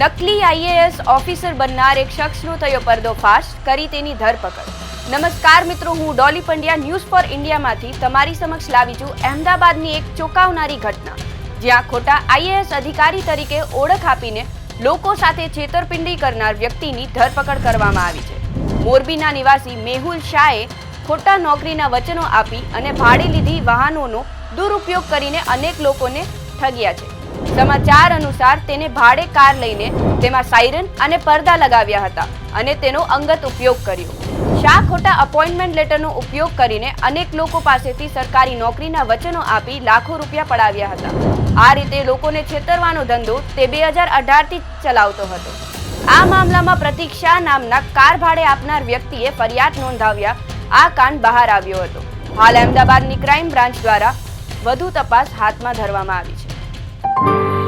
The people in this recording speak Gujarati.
નકલી આઈએએસ ઓફિસર બનનાર એક શખ્સનો થયો પર્દોફાશ, કરી તેની ધરપકડ. નમસ્કાર મિત્રો, હું ડોલી પંડ્યા, ન્યૂઝ ફોર ઇન્ડિયામાંથી તમારી સમક્ષ લાવી છું અહેમદાબાદની એક ચોંકાવનારી ઘટના. જ્યાં ખોટા આઈએએસ અધિકારી તરીકે ઓળખ આપીને લોકો સાથે છેતરપિંડી કરનાર વ્યક્તિની ધરપકડ કરવામાં આવી છે. મોરબીના નિવાસી મેહુલ શાહે ખોટા નોકરીના વચનો આપી અને ભાડે લીધી વાહનોનો દુરુપયોગ કરીને અનેક લોકોને ઠગ્યા છે. સમાચાર અનુસાર તેને ભાડે કાર લઈને તેમાં સાયરન અને પડદા લગાવ્યા હતા અને તેનો અંગત ઉપયોગ કર્યો. શાહ ખોટા અપોઇન્ટમેન્ટ લેટરનો ઉપયોગ કરીને અનેક લોકો પાસેથી સરકારી નોકરીના વચનો આપી લાખો રૂપિયા પડાવ્યા હતા. આ રીતે લોકોને છેતરવાનો ધંધો તે બે હજાર અઢારથી ચલાવતો હતો. આ મામલામાં પ્રતિક શાહ નામના કાર ભાડે આપનાર વ્યક્તિએ ફરિયાદ નોંધાવ્યા. આ કાંડ બહાર આવ્યો હતો. હાલ અમદાવાદની ક્રાઇમ બ્રાન્ચ દ્વારા વધુ તપાસ હાથમાં ધરવામાં આવી છે. Thank you.